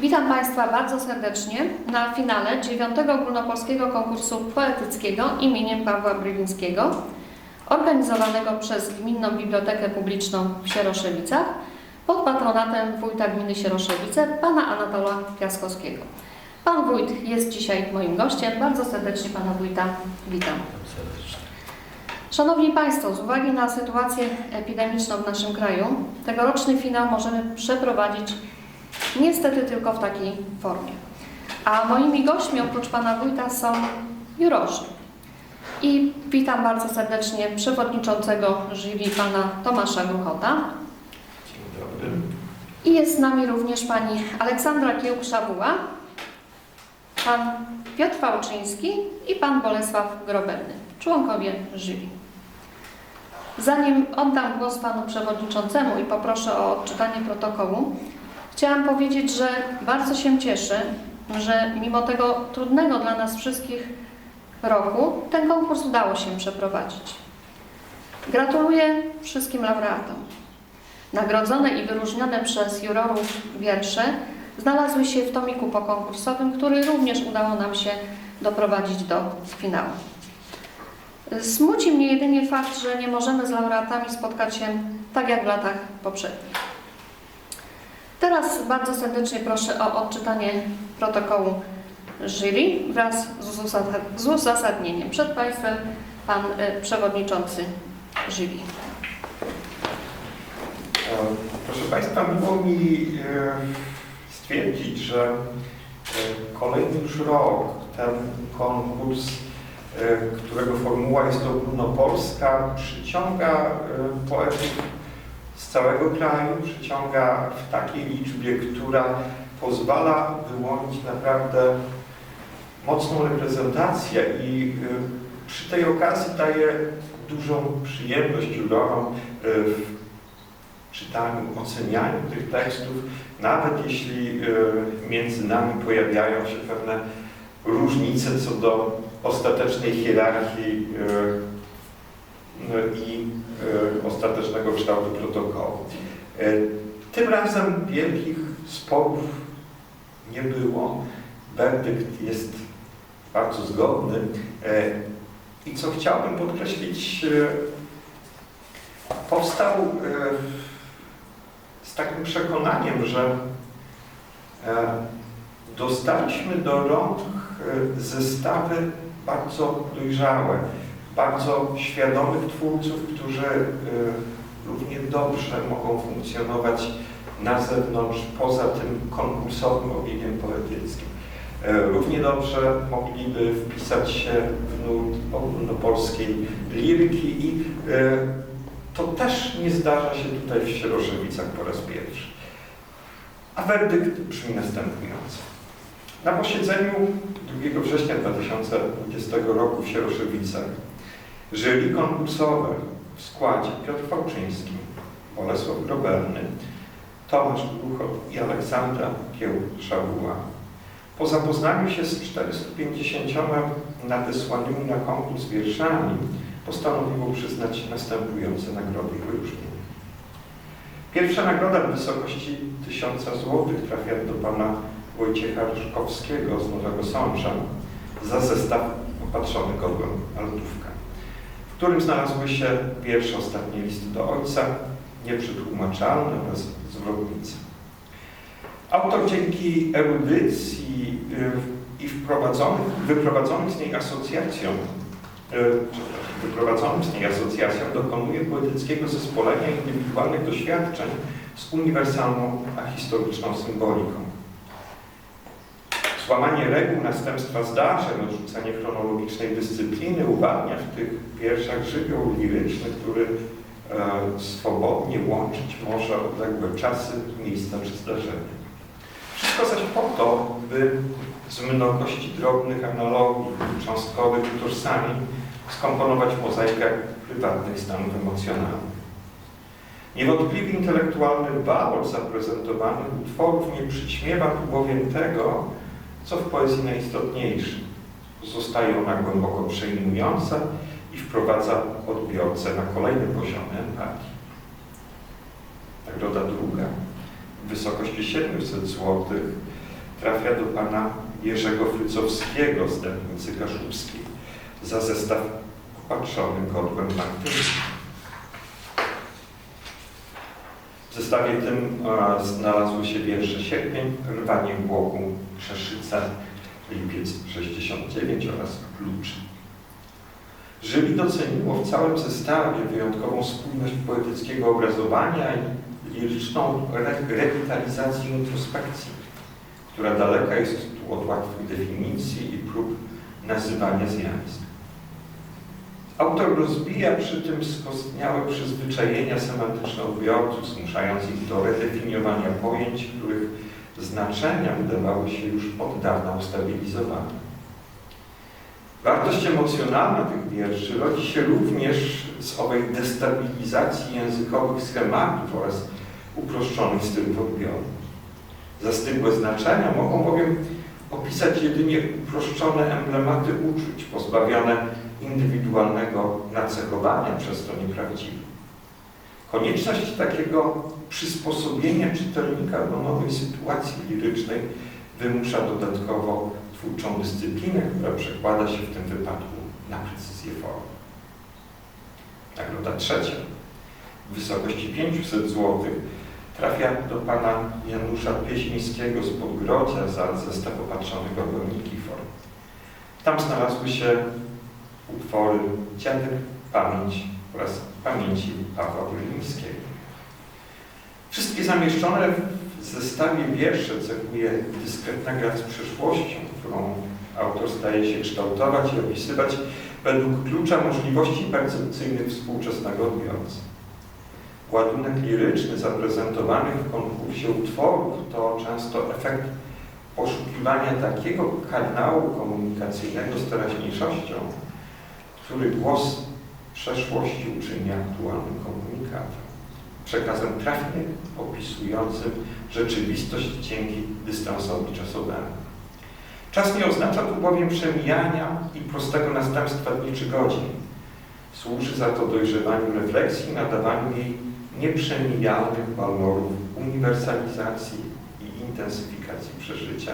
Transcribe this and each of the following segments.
Witam Państwa bardzo serdecznie na finale 9 Ogólnopolskiego Konkursu Poetyckiego imieniem Pawła Brywińskiego, organizowanego przez Gminną Bibliotekę Publiczną w Sieroszewicach pod patronatem wójta gminy Sieroszewice, pana Anatola Piaskowskiego. Pan wójt jest dzisiaj moim gościem. Bardzo serdecznie pana wójta witam. Szanowni Państwo, z uwagi na sytuację epidemiczną w naszym kraju, tegoroczny finał możemy przeprowadzić niestety tylko w takiej formie. A moimi gośćmi oprócz pana wójta są jurorzy. I witam bardzo serdecznie przewodniczącego jury pana Tomasza Gruchota. Dzień dobry. I jest z nami również pani Aleksandra Kiełksza-Buła, pan Piotr Fałczyński i pan Bolesław Grobelny, członkowie jury. Zanim oddam głos panu przewodniczącemu i poproszę o odczytanie protokołu, chciałam powiedzieć, że bardzo się cieszę, że mimo tego trudnego dla nas wszystkich roku ten konkurs udało się przeprowadzić. Gratuluję wszystkim laureatom. Nagrodzone i wyróżnione przez jurorów wiersze znalazły się w tomiku pokonkursowym, który również udało nam się doprowadzić do finału. Smuci mnie jedynie fakt, że nie możemy z laureatami spotkać się tak jak w latach poprzednich. Teraz bardzo serdecznie proszę o odczytanie protokołu jury wraz z uzasadnieniem. Przed Państwem Pan e, Przewodniczący jury. E, Proszę Państwa, miło mi e, stwierdzić, że e, kolejny już rok ten konkurs, którego formuła jest ogólnopolska, przyciąga poetów z całego kraju, przyciąga w takiej liczbie, która pozwala wyłonić naprawdę mocną reprezentację. I e, przy tej okazji daje dużą przyjemność jurorom e, w czytaniu, ocenianiu tych tekstów, nawet jeśli e, między nami pojawiają się pewne różnice co do ostatecznej hierarchii i e, ostatecznego kształtu protokołu. E, Tym razem wielkich sporów nie było. Werdykt jest bardzo zgodny. E, I co chciałbym podkreślić, powstał z takim przekonaniem, że dostaliśmy do rąk zestawy bardzo dojrzałe, bardzo świadomych twórców, którzy e, równie dobrze mogą funkcjonować na zewnątrz, poza tym konkursowym obiegiem poetyckim. E, Równie dobrze mogliby wpisać się w nurt ogólnopolskiej liryki i e, to też nie zdarza się tutaj w Sieroszewicach po raz pierwszy. A werdykt brzmi następująco. Na posiedzeniu 2 września 2020 roku w Sieroszewicach jury konkursowe w składzie Piotr Fałczyński, Bolesław Grobelny, Tomasz Gruchot i Aleksandra Kieł-Szabuła po zapoznaniu się z 450 nadesłanymi na konkurs wierszami postanowiło przyznać następujące nagrody i wyróżnienia. Pierwsza nagroda w wysokości 1000 zł trafia do pana Wojciecha Ryszkowskiego z Nowego Sącza za zestaw opatrzony godłem Altówka, którym znalazły się wiersze Ostatnie listy do ojca, Nieprzetłumaczalne oraz Zwrotnica. Autor dzięki erudycji y, i wprowadzonych, wyprowadzonych z niej asocjacją, y, wyprowadzonym z niej asocjacją dokonuje poetyckiego zespolenia indywidualnych doświadczeń z uniwersalną ahistoryczną symboliką. Złamanie reguł następstwa zdarzeń, odrzucenie chronologicznej dyscypliny uwalnia w tych wierszach żywioł liryczny, który e, swobodnie łączyć może odległe czasy, miejsca czy zdarzenia. Wszystko zaś po to, by z mnogości drobnych analogii, cząstkowych utożsamień skomponować mozaikę prywatnych stanów emocjonalnych. Niewątpliwie intelektualny walor zaprezentowanych utworów nie przyćmiewa tu bowiem tego, co w poezji najistotniejsze. Zostaje ona głęboko przejmująca i wprowadza odbiorcę na kolejne poziomy empatii. Nagroda druga w wysokości 700 zł trafia do pana Jerzego Frycowskiego z Dębnicy Kaszubskiej za zestaw opatrzony godłem martyrskim. W zestawie tym znalazły się wiersze Sierpień, Rwanie Błogu, Krzeszyca, Lipiec 69 oraz Klucz. Żyli doceniło w całym zestawie wyjątkową spójność poetyckiego obrazowania i liryczną re rewitalizację introspekcji, która daleka jest tu od łatwych definicji i prób nazywania zjawisk. Autor rozbija przy tym skostniałe przyzwyczajenia semantyczne odbiorców, zmuszając ich do redefiniowania pojęć, których znaczenia wydawały się już od dawna ustabilizowane. Wartość emocjonalna tych wierszy rodzi się również z owej destabilizacji językowych schematów oraz uproszczonych stylów odbioru. Zastygłe znaczenia mogą bowiem opisać jedynie uproszczone emblematy uczuć, pozbawione indywidualnego nacechowania, przez to nieprawdziwe. Konieczność takiego przysposobienia czytelnika do nowej sytuacji lirycznej wymusza dodatkowo twórczą dyscyplinę, która przekłada się w tym wypadku na precyzję formy. Nagroda trzecia w wysokości 500 zł trafia do pana Janusza Pieśmińskiego z Podgrodzia za zestaw opatrzonych ogólniki form. Tam znalazły się utwory Dziadek, Pamięć oraz Pamięci Pawła Wolińskiego. Wszystkie zamieszczone w zestawie wiersze cechuje dyskretna gra z przeszłością, którą autor staje się kształtować i opisywać według klucza możliwości percepcyjnych współczesnego odbiorcy. Ładunek liryczny zaprezentowany w konkursie utworów to często efekt poszukiwania takiego kanału komunikacyjnego z teraźniejszością, który głos przeszłości uczyni aktualnym komunikatem. Przekazem trafnie opisującym rzeczywistość dzięki dystansowi czasowemu. Czas nie oznacza tu bowiem przemijania i prostego następstwa dni czy godzin. Służy za to dojrzewaniu refleksji, nadawaniu jej nieprzemijalnych walorów uniwersalizacji i intensyfikacji przeżycia,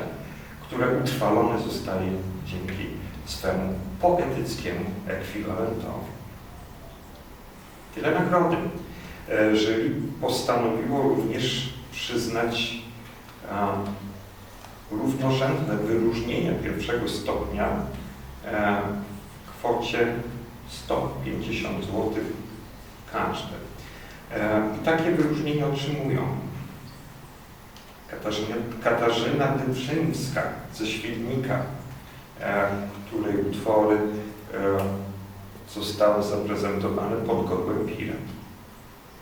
które utrwalone zostaje dzięki swemu poetyckiemu ekwiwalentowi. Tyle nagrody. E, Jury postanowiło również przyznać a, równorzędne wyróżnienia pierwszego stopnia e, w kwocie 150 zł każde. E, I takie wyróżnienia otrzymują Katarzyna, Katarzyna ze Świdnika, e, utwory zostały zaprezentowane pod godłem Pirat.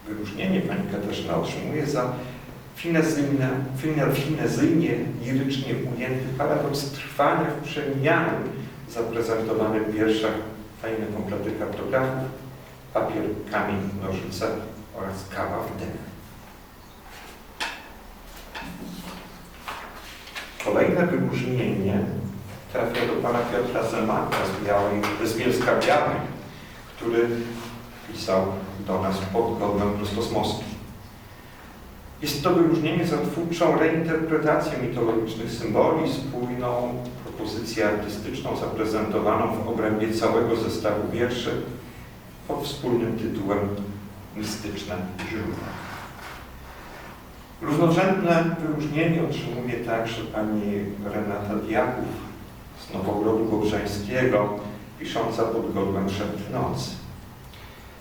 Wyróżnienie pani Katarzyna otrzymuje za finezyjne, fine- finezyjnie, lirycznie ujęty paradoks trwania w przemijanym zaprezentowany w wierszach fajne komplety kartografów, papier, kamień, nożyce oraz kawa w dech. Kolejne wyróżnienie trafia do pana Piotra Zemaka z, Białej, z Bielska Białej, który pisał do nas pod godłem prostosmowskim. Jest to wyróżnienie za twórczą reinterpretację mitologicznych symboli, spójną propozycję artystyczną zaprezentowaną w obrębie całego zestawu wierszy pod wspólnym tytułem Mistyczne źródła. Równorzędne wyróżnienie otrzymuje także pani Renata Diaków z Nowogrodu Bobrzańskiego, pisząca pod godłem Szept Nocy.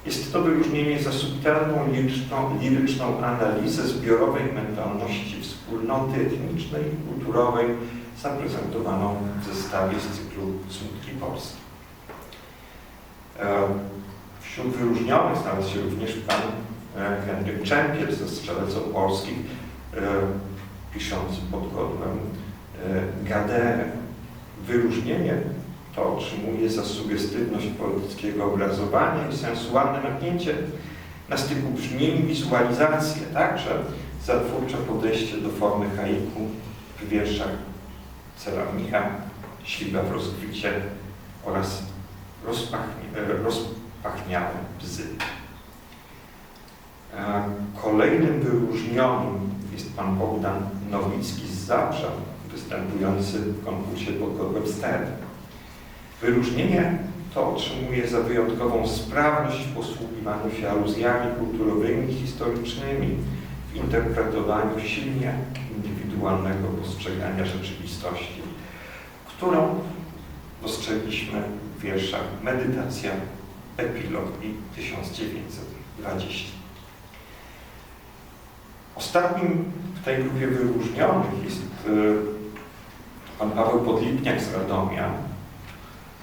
Jest to wyróżnienie za subtelną, liryczną, liryczną analizę zbiorowej mentalności wspólnoty etnicznej i kulturowej zaprezentowaną w zestawie z cyklu Smutki Polski. E, Wśród wyróżnionych znalazł się również pan e, Henryk Czempiel ze Strzelec Opolskich, e, piszący pod godłem Gaderę. Wyróżnienie to otrzymuje za sugestywność poetyckiego obrazowania i sensualne napięcie na styku brzmień wizualizację, także za twórcze podejście do formy haiku w wierszach Ceramika, Śliwa w rozkwicie oraz rozpachnie, e, rozpachniałe bzy. E, Kolejnym wyróżnionym jest pan Bogdan Nowicki z Zabrza występujący w konkursie pod godłem ster. Wyróżnienie to otrzymuje za wyjątkową sprawność w posługiwaniu się aluzjami kulturowymi i historycznymi, w interpretowaniu silnie indywidualnego postrzegania rzeczywistości, którą dostrzegliśmy w wierszach Medytacja, Epilog i 1920. Ostatnim w tej grupie wyróżnionych jest e, pan Paweł Podlipniak z Radomia,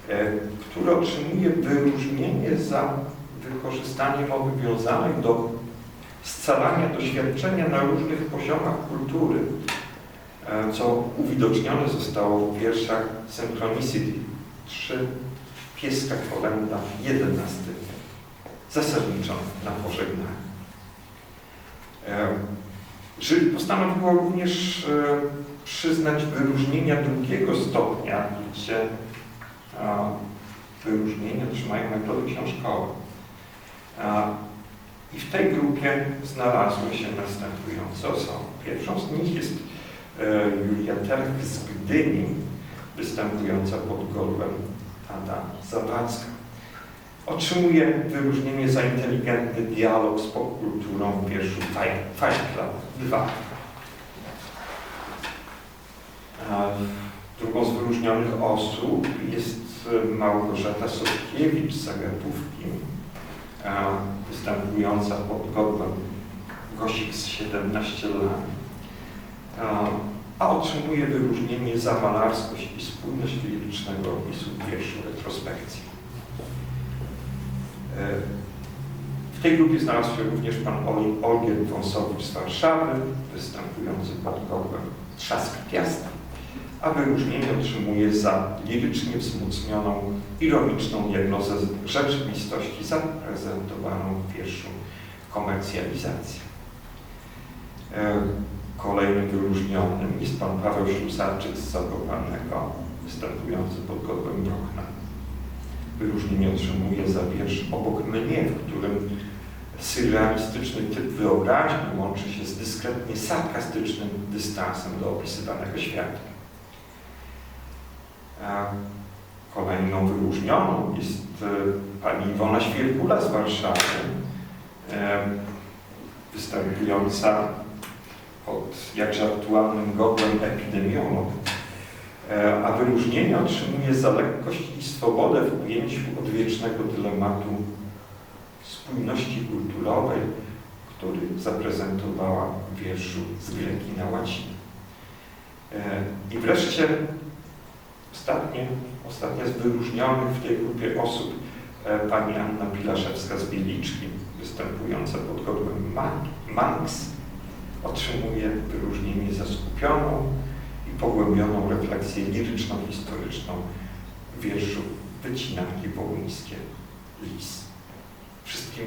e, który otrzymuje wyróżnienie za wykorzystanie mowy wiązanej do scalania doświadczenia na różnych poziomach kultury, e, co uwidocznione zostało w wierszach Synchronicity 3, Pieska Kolenda 11, zasadniczo na pożegnanie. E, Jury postanowiło również e, przyznać wyróżnienia drugiego stopnia, gdzie wyróżnienie otrzymają nagrody książkowe. I w tej grupie znalazły się następujące osoby. Pierwszą z nich jest e, Julia Terch z Gdyni, występująca pod godłem Ada Zawadzka. Otrzymuje wyróżnienie za inteligentny dialog z popkulturą w wierszu Fight Club 2. Drugą z wyróżnionych osób jest Małgorzata Sotkiewicz z Zagatówki, a, występująca pod godłem Gosik z 17 lat, a, otrzymuje wyróżnienie za malarskość i spójność lirycznego opisu wierszu retrospekcji. E, W tej grupie znalazł się również pan Olgierd Wąsowicz z Warszawy, występujący pod godłem Trzask Piasta, a wyróżnienie otrzymuje za lirycznie wzmocnioną, ironiczną diagnozę rzeczywistości zaprezentowaną w wierszu Komercjalizacja. E, Kolejnym wyróżnionym jest pan Paweł Ślusarczyk z Zakopanego, występujący pod godłem Brochna. Wyróżnienie otrzymuje za wiersz Obok mnie, w którym surrealistyczny typ wyobraźni łączy się z dyskretnie sarkastycznym dystansem do opisywanego świata. A kolejną wyróżnioną jest e, pani Iwona Świerkula z Warszawy, e, występująca pod jakże aktualnym godłem epidemiolog, E, a wyróżnienie otrzymuje za lekkość i swobodę w ujęciu odwiecznego dylematu spójności kulturowej, który zaprezentowała w wierszu z Greki na łacinie. E, I wreszcie ostatnie, ostatnia z wyróżnionych w tej grupie osób e, pani Anna Pilaszewska z Bieliczki, występująca pod godłem Man- Manx, otrzymuje wyróżnienie za skupioną i pogłębioną refleksję liryczno-historyczną w wierszu Wycinanki Wołyńskie Lis. Wszystkim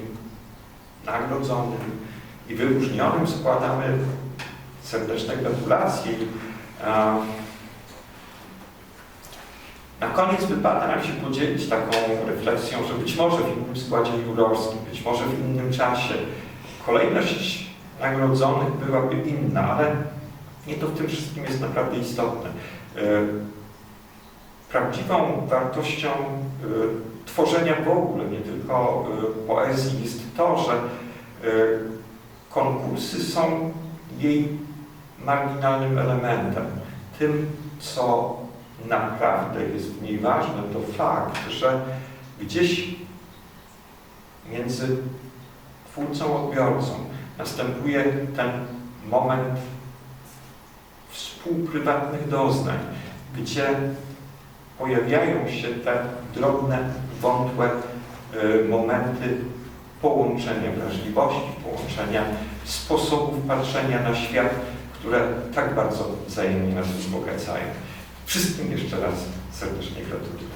nagrodzonym i wyróżnionym składamy serdeczne gratulacje. Na koniec wypada nam się podzielić taką refleksją, że być może w innym składzie jurorskim, być może w innym czasie kolejność nagrodzonych byłaby inna, ale nie to w tym wszystkim jest naprawdę istotne. E, Prawdziwą wartością e, tworzenia w ogóle, nie tylko e, poezji, jest to, że konkursy są jej marginalnym elementem. Tym, co naprawdę jest w niej ważne, to fakt, że gdzieś między twórcą odbiorcą następuje ten moment współprywatnych doznań, gdzie pojawiają się te drobne, wątłe y, momenty połączenia wrażliwości, połączenia sposobów patrzenia na świat, które tak bardzo wzajemnie nas wzbogacają. Wszystkim jeszcze raz serdecznie gratuluję.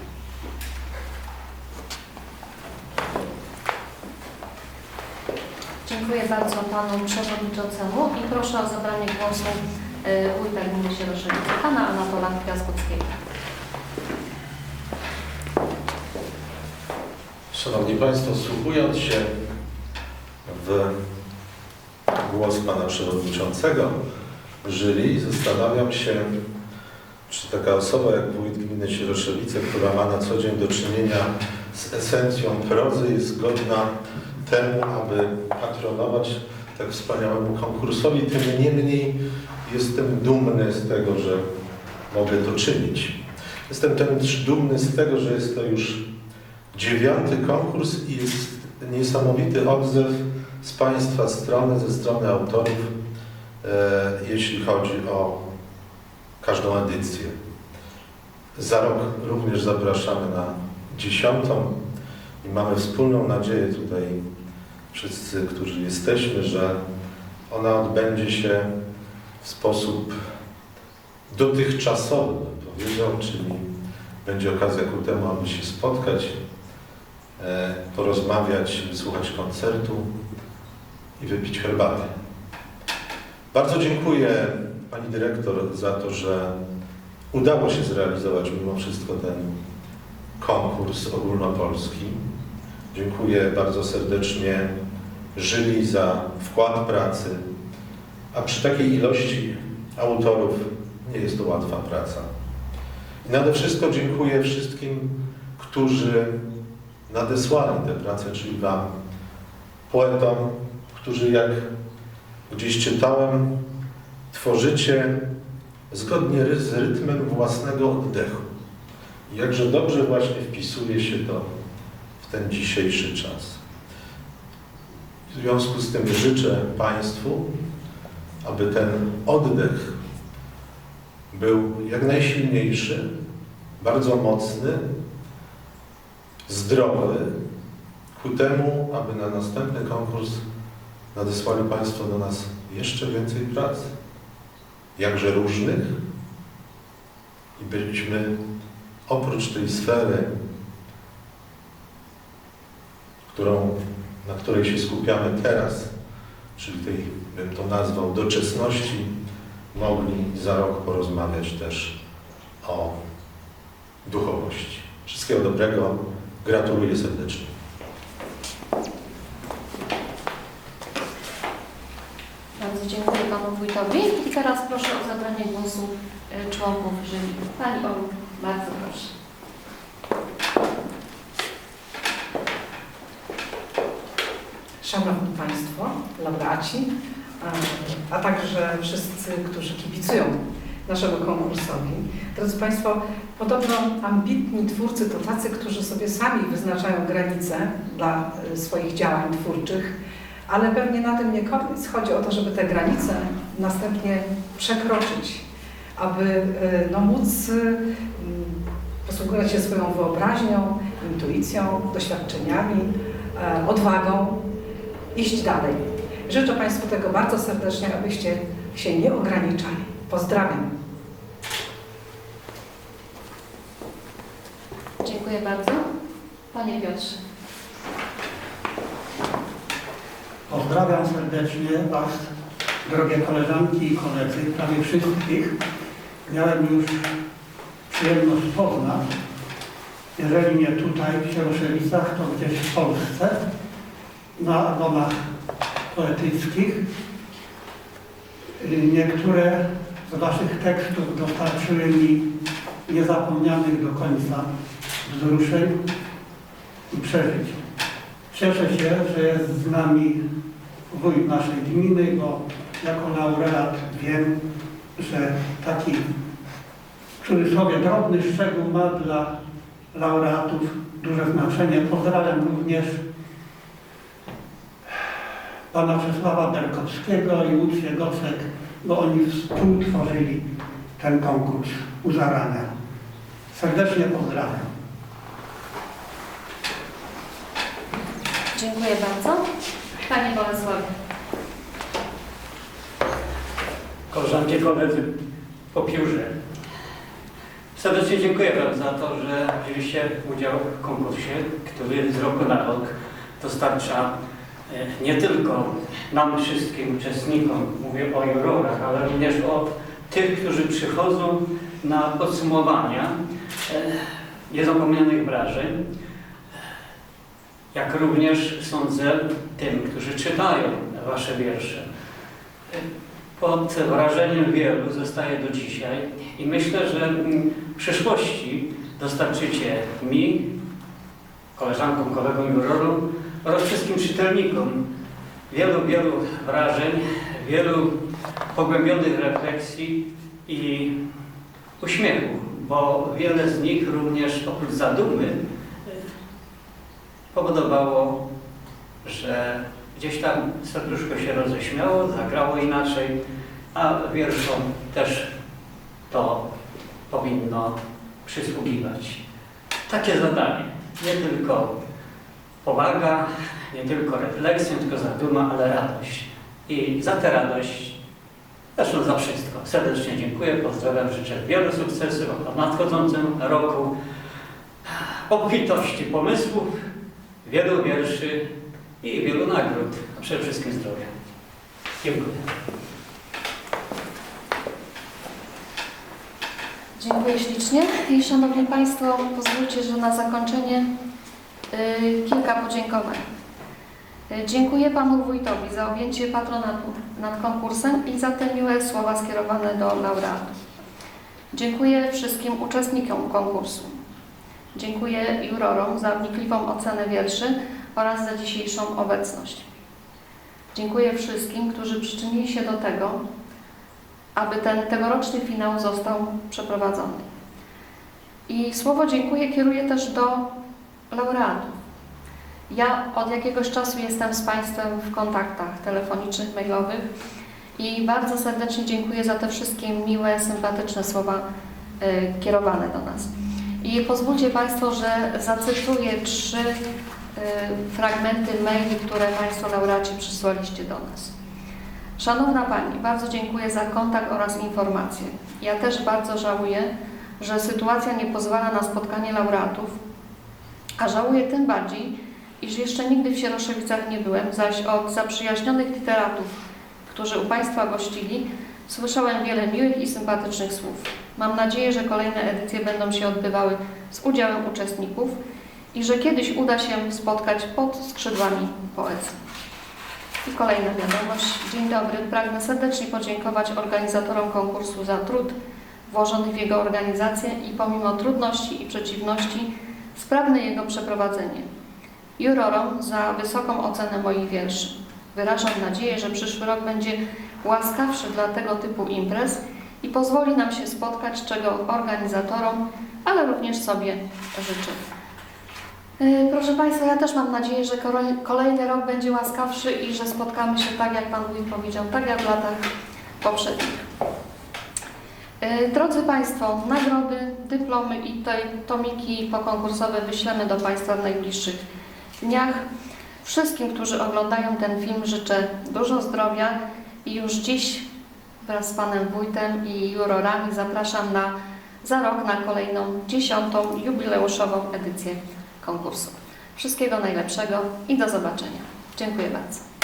Dziękuję bardzo panu przewodniczącemu i proszę o zabranie głosu wójta gminy Sieroszynice, pana Anatola Piaskowskiego. Szanowni Państwo, wsłuchując się w głos Pana Przewodniczącego jury, zastanawiam się, czy taka osoba jak wójt gminy Sieroszewice, która ma na co dzień do czynienia z esencją prozy, jest godna temu, aby patronować tak wspaniałemu konkursowi. Tym niemniej jestem dumny z tego, że mogę to czynić. Jestem też dumny z tego, że jest to już dziewiąty konkurs i jest niesamowity odzew z Państwa strony, ze strony autorów, e, jeśli chodzi o każdą edycję. Za rok również zapraszamy na dziesiątą i mamy wspólną nadzieję tutaj wszyscy, którzy jesteśmy, że ona odbędzie się w sposób dotychczasowy, bym powiedział, czyli będzie okazja ku temu, aby się spotkać, e, porozmawiać, wysłuchać koncertu i wypić herbatę. Bardzo dziękuję Pani Dyrektor za to, że udało się zrealizować mimo wszystko ten konkurs ogólnopolski. Dziękuję bardzo serdecznie Żyli za wkład pracy, a przy takiej ilości autorów nie jest to łatwa praca. I nade wszystko dziękuję wszystkim, którzy nadesłali tę pracę, czyli Wam, poetom, którzy jak gdzieś czytałem, tworzycie zgodnie z rytmem własnego oddechu. Jakże dobrze właśnie wpisuje się to w ten dzisiejszy czas. W związku z tym życzę Państwu, aby ten oddech był jak najsilniejszy, bardzo mocny, zdrowy, ku temu, aby na następny konkurs nadesłali Państwo do nas jeszcze więcej prac, jakże różnych i byliśmy oprócz tej sfery, którą, na której się skupiamy teraz, czyli tej, bym to nazwał, doczesności, mogli za rok porozmawiać też o duchowości. Wszystkiego dobrego. Gratuluję serdecznie. Bardzo dziękuję Panu Wójtowi. I teraz proszę o zabranie głosu e, członków jury. Pani Olu, bardzo proszę. Szanowni Państwo, laureaci, a- także wszyscy, którzy kibicują naszemu konkursowi. Drodzy Państwo, podobno ambitni twórcy to tacy, którzy sobie sami wyznaczają granice dla y, swoich działań twórczych, ale pewnie na tym nie koniec. Chodzi o to, żeby te granice następnie przekroczyć, aby y, no, móc y, mm, posługiwać się swoją wyobraźnią, intuicją, doświadczeniami, e, odwagą iść dalej. Życzę Państwu tego bardzo serdecznie, abyście się nie ograniczali. Pozdrawiam. Dziękuję bardzo. Panie Piotrze. Pozdrawiam serdecznie Was, drogie koleżanki i koledzy, prawie wszystkich. Miałem już przyjemność poznać, jeżeli nie tutaj w Sieroszewicach, to gdzieś w Polsce, na domach poetyckich. Y, Niektóre z Waszych tekstów dostarczyły mi niezapomnianych do końca wzruszeń i przeżyć. Cieszę się, że jest z nami wójt naszej gminy, bo jako laureat wiem, że taki w cudzysłowie drobny szczegół ma dla laureatów duże znaczenie. Pozdrawiam również pana Czesława Berkowskiego i Łucję Gocek, bo oni współtworzyli ten konkurs u zarania. Serdecznie pozdrawiam. Dziękuję bardzo. Panie Bolesławie. koleżanki, koledzy po piórze. Serdecznie dziękuję Wam za to, że wzięliście udział w konkursie, który z roku na rok dostarcza e, nie tylko nam wszystkim uczestnikom, mówię o jurorach, ale również o tych, którzy przychodzą na podsumowania e, niezapomnianych wrażeń, jak również sądzę tym, którzy czytają Wasze wiersze. Pod wrażeniem wielu zostaje do dzisiaj i myślę, że w przyszłości dostarczycie mi, koleżankom, kolegom jurorom oraz wszystkim czytelnikom wielu, wielu wrażeń, wielu pogłębionych refleksji i uśmiechu, bo wiele z nich również oprócz zadumy powodowało, że gdzieś tam serduszko się roześmiało, zagrało inaczej, a wierszom też to powinno przysługiwać. Takie zadanie, nie tylko powaga, nie tylko refleksja, tylko zaduma, ale radość. I za tę radość, zresztą za wszystko, serdecznie dziękuję, pozdrawiam, życzę wielu sukcesów w nadchodzącym roku, obfitości pomysłów, wielu wierszy i wielu nagród, a przede wszystkim zdrowia. Dziękuję. Dziękuję ślicznie. I Szanowni Państwo, pozwólcie, że na zakończenie y, kilka podziękowań. Y, Dziękuję Panu Wójtowi za objęcie patronatu nad konkursem i za te miłe słowa skierowane do laureatów. Dziękuję wszystkim uczestnikom konkursu. Dziękuję jurorom za wnikliwą ocenę wierszy oraz za dzisiejszą obecność. Dziękuję wszystkim, którzy przyczynili się do tego, aby ten tegoroczny finał został przeprowadzony. I słowo dziękuję kieruję też do laureatów. Ja od jakiegoś czasu jestem z Państwem w kontaktach telefonicznych, mailowych i bardzo serdecznie dziękuję za te wszystkie miłe, sympatyczne słowa y, kierowane do nas. I pozwólcie Państwo, że zacytuję trzy y, fragmenty maili, które Państwo laureaci przysłaliście do nas. Szanowna Pani, bardzo dziękuję za kontakt oraz informacje. Ja też bardzo żałuję, że sytuacja nie pozwala na spotkanie laureatów, a żałuję tym bardziej, iż jeszcze nigdy w Sieroszewicach nie byłem, zaś od zaprzyjaźnionych literatów, którzy u Państwa gościli, słyszałem wiele miłych i sympatycznych słów. Mam nadzieję, że kolejne edycje będą się odbywały z udziałem uczestników i że kiedyś uda się spotkać pod skrzydłami poezji. I kolejna wiadomość. Dzień dobry. Pragnę serdecznie podziękować organizatorom konkursu za trud włożony w jego organizację i pomimo trudności i przeciwności sprawne jego przeprowadzenie. Jurorom za wysoką ocenę moich wierszy. Wyrażam nadzieję, że przyszły rok będzie łaskawszy dla tego typu imprez i pozwoli nam się spotkać, czego organizatorom, ale również sobie życzę. Yy, Proszę Państwa, ja też mam nadzieję, że kolej- kolejny rok będzie łaskawszy i że spotkamy się tak, jak Pan Wójt powiedział, tak jak w latach poprzednich. Yy, Drodzy Państwo, nagrody, dyplomy i te tomiki pokonkursowe wyślemy do Państwa w najbliższych dniach. Wszystkim, którzy oglądają ten film życzę dużo zdrowia i już dziś wraz z Panem Wójtem i jurorami zapraszam na za rok na kolejną, dziesiątą jubileuszową edycję konkursu. Wszystkiego najlepszego i do zobaczenia. Dziękuję bardzo.